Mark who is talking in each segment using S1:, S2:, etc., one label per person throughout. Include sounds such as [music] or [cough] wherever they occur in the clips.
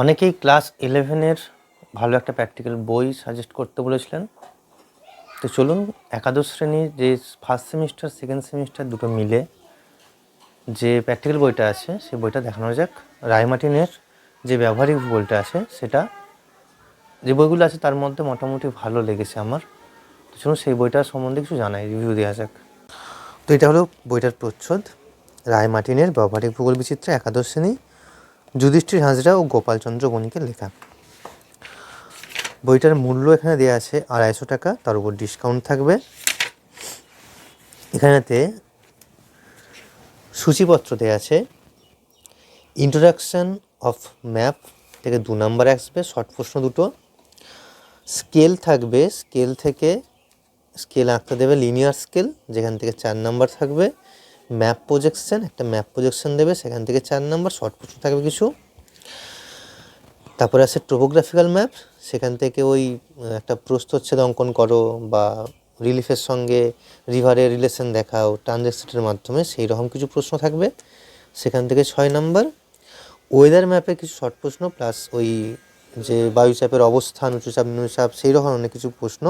S1: অনেকেই ক্লাস ইলেভেনের ভালো একটা প্র্যাকটিক্যাল বই সাজেস্ট করতে বলেছিলেন। তো চলুন, একাদশ শ্রেণির যে ফার্স্ট সেমিস্টার সেকেন্ড সেমিস্টার দুটো মিলে যে প্র্যাকটিক্যাল বইটা আছে, সেই বইটা দেখানো যাক। রায়মার্টিনের যে ব্যবহারিক বইটা আছে, সেটা যে বইগুলো আছে, তার মধ্যে মোটামুটি ভালো লেগেছে আমার। তো চলুন, সেই বইটার সম্বন্ধে কিছু জানাই রিভিউ দেওয়া যাক। তো এটা হলো বইটার প্রচ্ছদ, রায় রায়মার্টিনের ব্যবহারিক ভূগোল বিচিত্র একাদশ শ্রেণি। যুধিষ্ঠির হাজরা ও গোপালচন্দ্র গণিকের লেখা। বইটার মূল্য এখানে দেওয়া আছে আড়াইশো টাকা, তার উপর ডিসকাউন্ট থাকবে। এখানেতে সূচিপত্র দেওয়া আছে ইন্ট্রোডাকশন অফ ম্যাপ থেকে দু নাম্বার আসবে শর্ট প্রশ্ন দুটো। স্কেল থাকবে স্কেল থেকে স্কেল আঁকতে দেবে লিনিয়ার স্কেল যেখান থেকে চার নাম্বার থাকবে। ম্যাপ প্রজেকশন একটা ম্যাপ প্রজেকশন দেবে, সেখান থেকে চার নম্বর শর্ট প্রশ্ন থাকবে কিছু। তারপরে আছে টোপোগ্রাফিক্যাল ম্যাপ সেখান থেকে ওই একটা প্রস্থচ্ছেদ অঙ্কন করো বা রিলিফের সঙ্গে রিভারের রিলেশন দেখাও ট্রানজেক্সেটের মাধ্যমে, সেই রকম কিছু প্রশ্ন থাকবে। সেখান থেকে ছয় নম্বর ওয়েদার ম্যাপে কিছু শর্ট প্রশ্ন প্লাস ওই যে বায়ুচাপের অবস্থান উঁচুচাপ নিম্নচাপ সেই রকম অনেক কিছু প্রশ্ন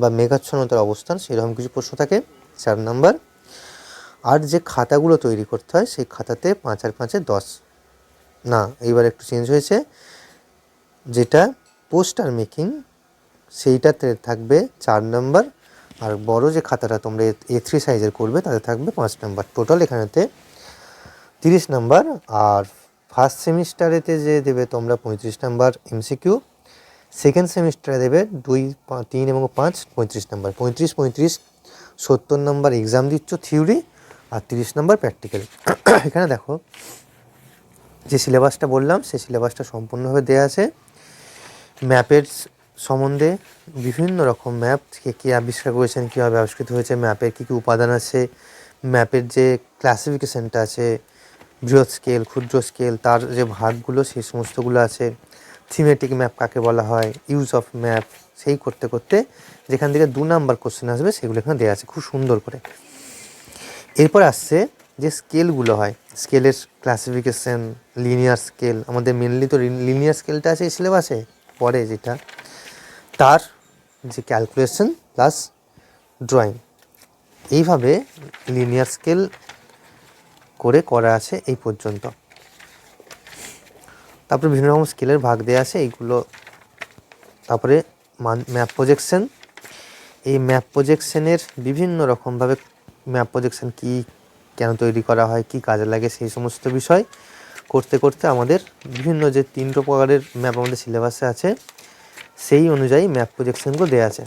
S1: বা মেঘাচ্ছন্নতার অবস্থান, সেই রকম কিছু প্রশ্ন থাকে। চার নাম্বার আর যে খাতাগুলো তৈরি করতে হয়, সেই খাতাতে পাঁচ আর পাঁচে দশ। না, এইবার একটু চেঞ্জ হয়েছে। যেটা পোস্টার মেকিং সেইটাতে থাকবে চার নাম্বার আর বড় যে খাতাটা তোমরা এ থ্রি সাইজের করবে, তাতে থাকবে পাঁচ নাম্বার টোটাল এখানেতে তিরিশ নাম্বার আর ফার্স্ট সেমিস্টারেতে যে দেবে তোমরা পঁয়ত্রিশ নাম্বার এমসিকিউ সেকেন্ড সেমিস্টারে দেবে দুই তিন এবং পাঁচ, পঁয়ত্রিশ নাম্বার পঁয়ত্রিশ পঁয়ত্রিশ, সত্তর নম্বর এক্সাম দিচ্ছ থিওরি আর তিরিশ নাম্বার প্র্যাকটিক্যাল [coughs] এখানে দেখো, যে সিলেবাসটা বললাম, সেই সিলেবাসটা সম্পূর্ণভাবে দেওয়া আছে। ম্যাপের সম্বন্ধে বিভিন্ন রকম ম্যাপ কে কী আবিষ্কার করেছেন, কীভাবে আবিষ্কৃত হয়েছে, ম্যাপের কী কী উপাদান আছে, ম্যাপের যে ক্লাসিফিকেশনটা আছে, বৃহৎ স্কেল ক্ষুদ্র স্কেল তার যে ভাগগুলো, সেই সমস্তগুলো আছে। থিমেটিক ম্যাপ কাকে বলা হয় ইউজ অফ ম্যাপ সেই করতে করতে যেখান থেকে দু নাম্বার কোশ্চেন আসবে, সেগুলো এখানে দেওয়া আছে, খুব সুন্দর করে। এরপর আসছে যে স্কেলগুলো হয়। স্কেলের ক্লাসিফিকেশন লিনিয়ার স্কেল আমাদের মেনলি তো লিনিয়ার স্কেলটা আছে সিলেবাসে পরে যেটা, তার যে ক্যালকুলেশন প্লাস ড্রয়িং এইভাবে লিনিয়ার স্কেল করে করা আছে এই পর্যন্ত। তারপরে বিভিন্ন রকম স্কেলের ভাগ দেওয়া আছে, এইগুলো, তারপরে ম্যাপ প্রজেকশন এই ম্যাপ প্রজেকশনের বিভিন্ন রকমভাবে ম্যাপ প্রজেকশন কি, কেন তৈরি করা হয়, কি কাজে লাগে, সেই সমস্ত বিষয় করতে করতে আমাদের বিভিন্ন যে তিনটো প্রকারের ম্যাপ আমাদের সিলেবাসে আছে, সেই অনুযায়ী ম্যাপ প্রজেকশনগুলো দেওয়া আছে।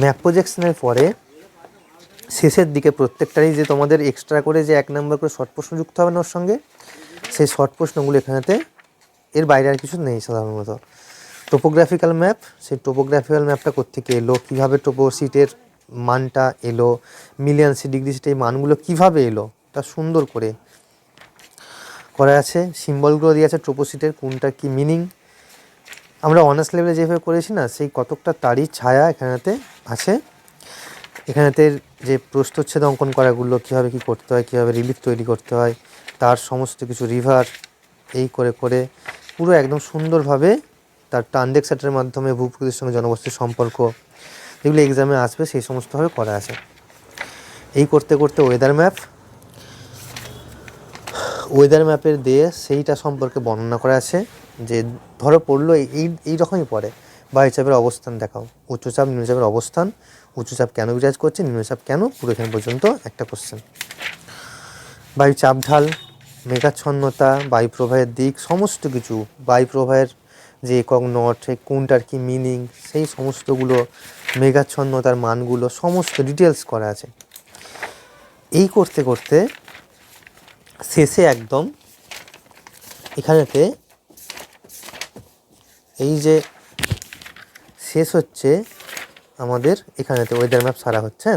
S1: ম্যাপ প্রজেকশনের পরে শেষের দিকে প্রত্যেকটারই যে তোমাদের এক্সট্রা করে যে এক নম্বর করে শর্ট প্রশ্ন যুক্ত হবে না ওর সঙ্গে, সেই শর্ট প্রশ্নগুলো এখানেতে এর বাইরে আর কিছু নেই সাধারণত। টোপোগ্রাফিক্যাল ম্যাপ সেই টোপোগ্রাফিক্যাল ম্যাপটা কোত্থেকে এলো কীভাবে টোপো সিটের মানটা এলো মিলিয়ন সি ডিগ্রি এই মানগুলো কীভাবে এলো তা সুন্দর করে করা আছে। সিম্বলগুলো দিয়ে আছে ট্রোপোসিটের কোনটা কি মিনিং আমরা অনার্স লেভেলে যেভাবে করেছি না, সেই কতকটা তারই ছায়া এখানেতে আছে। এখানেতে যে প্রস্থচ্ছেদ অঙ্কন করাগুলো, কীভাবে কী করতে হয়, কীভাবে রিলিফ তৈরি করতে হয়, তার সমস্ত কিছু রিভার এই করে করে পুরো একদম সুন্দরভাবে তার ট্রানজেকশাটের মাধ্যমে ভূপ্রকৃতির সঙ্গে জনবস্তির সম্পর্ক যেগুলো এক্সামে আসবে, সেই সমস্তভাবে করা আছে। এই করতে করতে ওয়েদার ম্যাপ ওয়েদার ম্যাপের দিয়ে সেইটা সম্পর্কে বর্ণনা করা আছে, যে ধরো পড়ল এই- এই রকমই পড়ে। বায়ুচাপের অবস্থান দেখাও। উচ্চচাপ নিম্নচাপের অবস্থান। উচ্চচাপ কেন বিরাজ করছে নিম্নচাপ কেন? পুরো এখানে পর্যন্ত একটা কোশ্চেন বায়ু চাপ ঢাল, মেঘাচ্ছন্নতা, বায়ু প্রবাহের দিক, সমস্ত কিছু। বায়ু প্রবাহের যে একক নট কোনটার কি মিনিং সেই সমস্তগুলো মেঘাচ্ছন্নতার মানগুলো সমস্ত ডিটেলস করা আছে। এই করতে করতে শেষে একদম এখানেতে এই যে শেষ হচ্ছে আমাদের এখানেতে ওয়েদার ম্যাপ সারা হচ্ছে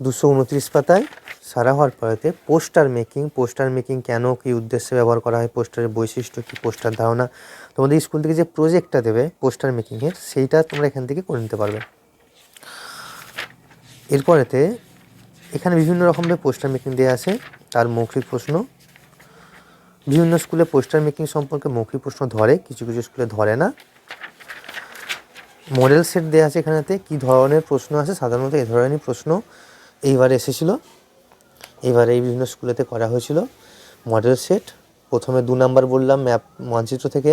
S1: দুশো উনত্রিশ পাতায় সারা হওয়ার পরেতে পোস্টার মেকিং পোস্টার মেকিং কেন, কী উদ্দেশ্যে ব্যবহার করা হয়, পোস্টারের বৈশিষ্ট্য কী, পোস্টার ধারণা, তোমাদের স্কুল থেকে যে প্রজেক্টটা দেবে পোস্টার মেকিংয়ের, সেইটা তোমরা এখান থেকে করে নিতে পারবে। এরপরেতে এখানে বিভিন্ন রকমের পোস্টার মেকিং দেওয়া আছে, তার মৌখিক প্রশ্ন। বিভিন্ন স্কুলে পোস্টার মেকিং সম্পর্কে মৌখিক প্রশ্ন ধরে, কিছু কিছু স্কুলে ধরে না। মডেল সেট দেওয়া আছে এখানেতে, কী ধরনের প্রশ্ন আছে, সাধারণত এই ধরনের প্রশ্ন এইবারে এসেছিল। এবারে এই বিভিন্ন স্কুলেতে করা হয়েছিল মডেল সেট প্রথমে দু নাম্বার বললাম ম্যাপ মানচিত্র থেকে।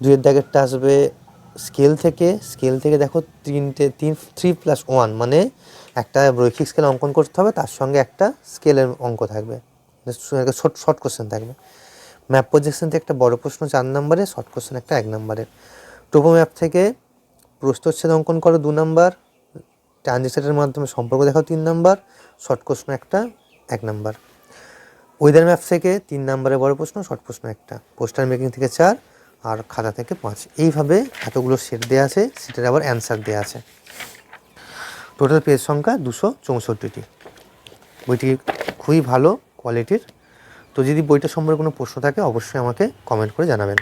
S1: দুইয়ের দাগেরটা আসবে স্কেল থেকে। স্কেল থেকে দেখো তিনটে, তিন থ্রি প্লাস ওয়ান মানে একটা রৈখিক স্কেল অঙ্কন করতে হবে, তার সঙ্গে একটা স্কেলের অঙ্ক থাকবে। শর্ট শর্ট কোশ্চেন থাকবে। ম্যাপ প্রজেকশন থেকে একটা বড় প্রশ্ন চার নম্বরে শর্ট কোশ্চেন একটা এক নম্বরের টোপো ম্যাপ থেকে প্রস্তচ্ছেদ অঙ্কন করো দু নাম্বার ট্রানজেকশনের মাধ্যমে সম্পর্ক দেখাও তিন নাম্বার, শর্ট প্রশ্ন একটা, এক নাম্বার। ওয়েদার ম্যাপ থেকে তিন নাম্বারের বড় প্রশ্ন, শর্ট প্রশ্ন একটা। পোস্টার মেকিং থেকে চার, আর খাতা থেকে পাঁচ। এইভাবে এতগুলো সেট দেওয়া আছে সেটার আবার অ্যান্সার দেওয়া আছে। টোটাল পেজ সংখ্যা দুশো চৌষট্টিটি। বইটি খুবই ভালো কোয়ালিটির তো যদি বইটা সম্পর্কে কোনো প্রশ্ন থাকে, অবশ্যই আমাকে কমেন্ট করে জানাবেন।